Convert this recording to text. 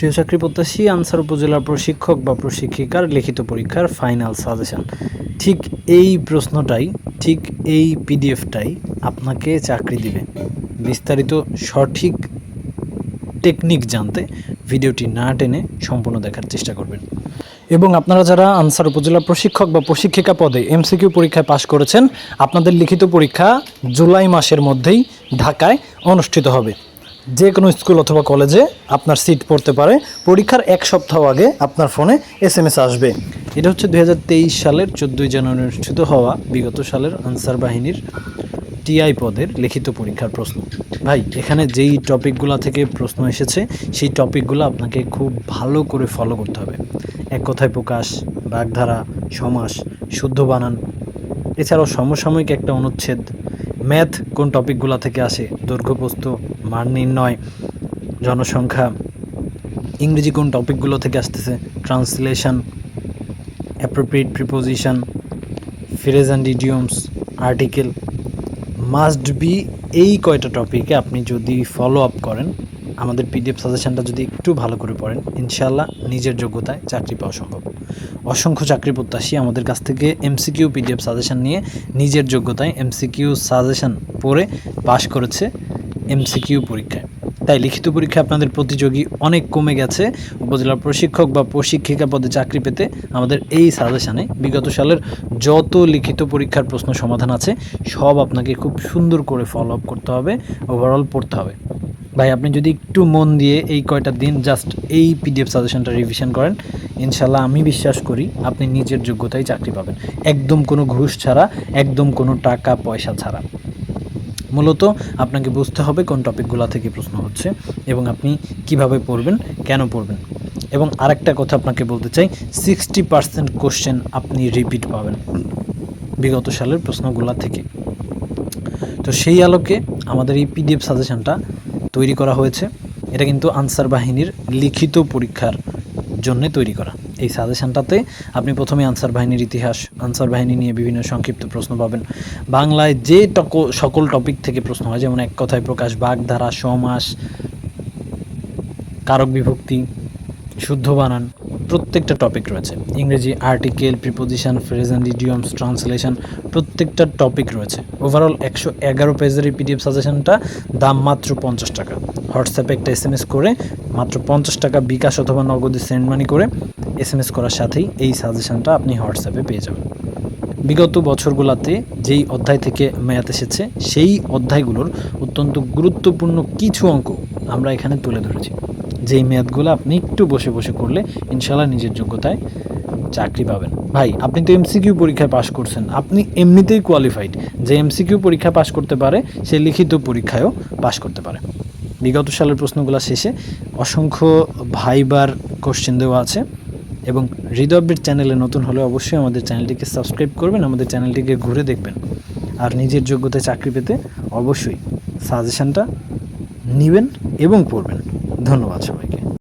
প্রিয় চাকরি প্রত্যাশী, আনসার উপজেলার প্রশিক্ষক বা প্রশিক্ষিকার লিখিত পরীক্ষার ফাইনাল সাজেশন ঠিক এই প্রশ্নটাই, ঠিক এই পিডিএফটাই আপনাকে চাকরি দিবে। বিস্তারিত সঠিক টেকনিক জানতে ভিডিওটি না টেনে সম্পূর্ণ দেখার চেষ্টা করবেন। এবং আপনারা যারা আনসার উপজেলা প্রশিক্ষক বা প্রশিক্ষিকা পদে এমসিকিউ পরীক্ষায় পাশ করেছেন, আপনাদের লিখিত পরীক্ষা জুলাই মাসের মধ্যেই ঢাকায় অনুষ্ঠিত হবে। যে কোনো স্কুল অথবা কলেজে আপনার সিট পড়তে পারে। পরীক্ষার এক সপ্তাহ আগে আপনার ফোনে এস এম এস আসবে। এটা হচ্ছে দুই হাজার তেইশ সালের চোদ্দোই জানুয়ারি অনুষ্ঠিত হওয়া বিগত সালের আনসার বাহিনীর টিআই পদের লিখিত পরীক্ষার প্রশ্ন। ভাই, এখানে যেই টপিকগুলো থেকে প্রশ্ন এসেছে, সেই টপিকগুলো আপনাকে খুব ভালো করে ফলো করতে হবে। এক কথায় প্রকাশ, বাগধারা, সমাস, শুদ্ধ বানান, এছাড়াও সমসাময়িক একটা অনুচ্ছেদ, ম্যাথ কোন টপিকগুলো থেকে আসে, দৈর্ঘ্যপ্রস্থ মান নির্ণয়, জনসংখ্যা, ইংরেজি কোন টপিকগুলো থেকে আসতেছে translation appropriate preposition phrase and idioms article must be এই কয়টা টপিকে আপনি যদি ফলো আপ করেন, আমাদের পিডিএফ সাজেশনটা যদি একটু ভালো করে পড়েন ইনশাল্লাহ নিজের যোগ্যতায় চাকরি পাওয়া সম্ভব। অসংখ্য চাকরি প্রত্যাশী আমাদের কাছ থেকে এমসিকিউ পিডিএফ সাজেশন নিয়ে নিজের যোগ্যতায় এমসিকিউ সাজেশন পড়ে পাশ করেছে। এমসিকিউ পরীক্ষায়। তাই লিখিত পরীক্ষায় আপনাদের প্রতিযোগী অনেক কমে গেছে। উপজেলা প্রশিক্ষক বা প্রশিক্ষিকা পদে চাকরি পেতে আমাদের এই সাজেশানে বিগত সালের যত লিখিত পরীক্ষার প্রশ্ন সমাধান আছে, সব আপনাকে খুব সুন্দর করে ফলো আপ করতে হবে ওভারঅল পড়তে হবে। ভাই, আপনি যদি একটু মন দিয়ে এই কয়টা দিন জাস্ট এই পিডিএফ সাজেশনটা রিভিশন করেন ইনশাল্লাহ আমি বিশ্বাস করি আপনি নিজের যোগ্যতায় চাকরি পাবেন। একদম কোনো ঘুষ ছাড়া, একদম কোনো টাকা পয়সা ছাড়া। মূলত আপনাকে বুঝতে হবে কোন টপিকগুলো থেকে প্রশ্ন হচ্ছে এবং আপনি কীভাবে পড়বেন, কেন পড়বেন। এবং আরেকটা কথা আপনাকে বলতে চাই সিক্সটি পার্সেন্ট কোশ্চেন আপনি রিপিট পাবেন বিগত সালের প্রশ্নগুলো থেকে। তো সেই আলোকে আমাদের এই পিডিএফ সাজেশনটা তৈরি করা হয়েছে। এটা কিন্তু আনসার বাহিনীর লিখিত পরীক্ষার জন্য তৈরি করা। এই সাজেশনটাতে আপনি প্রথমে আনসার বাহিনীর ইতিহাস, আনসার বাহিনী নিয়ে বিভিন্ন সংক্ষিপ্ত প্রশ্ন পাবেন। বাংলায় যে টক, সকল টপিক থেকে প্রশ্ন হয়, যেমন এক কথায় প্রকাশ, বাগধারা, সমাস, কারক বিভক্তি, শুদ্ধ বানান, প্রত্যেকটা টপিক রয়েছে। ইংরেজি article, preposition phrase and idioms, translation, প্রত্যেকটা টপিক রয়েছে। ওভারঅল একশো এগারো পেজের এই পিডিএফ সাজেশনটা দাম মাত্র পঞ্চাশ টাকা। হোয়াটসঅ্যাপে একটা এস এম এস করে, মাত্র পঞ্চাশ টাকা বিকাশ অথবা নগদে সেন্ড মানি করে এস এম এস করার সাথেই এই সাজেশনটা আপনি হোয়াটসঅ্যাপে পেয়ে যাবেন। বিগত বছরগুলোতে যেই অধ্যায় থেকে মেয়াদ এসেছে, সেই অধ্যায়গুলোর অত্যন্ত গুরুত্বপূর্ণ কিছু অঙ্ক আমরা এখানে তুলে ধরেছি। যেই মেয়াদগুলো আপনি একটু বসে বসে করলে ইনশাল্লাহ নিজের যোগ্যতায় চাকরি পাবেন। ভাই, আপনি তো এমসিকিউ পরীক্ষায় পাশ করছেন, আপনি এমনিতেই কোয়ালিফাইড যে এমসিকিউ পরীক্ষা পাশ করতে পারে, সে লিখিত পরীক্ষায়ও পাশ করতে পারে। বিগত সালের প্রশ্নগুলো শেষে অসংখ্য ভাইবার কোশ্চেন দেওয়া আছে এবং হৃদয়বির চ্যানেলে নতুন হলে অবশ্যই আমাদের চ্যানেলটিকে সাবস্ক্রাইব করবেন, আমাদের চ্যানেলটিকে ঘুরে দেখবেন। আর নিজের যোগ্যতায় চাকরি পেতে অবশ্যই সাজেশানটা নেবেন এবং পড়বেন। ধন্যবাদ সবাই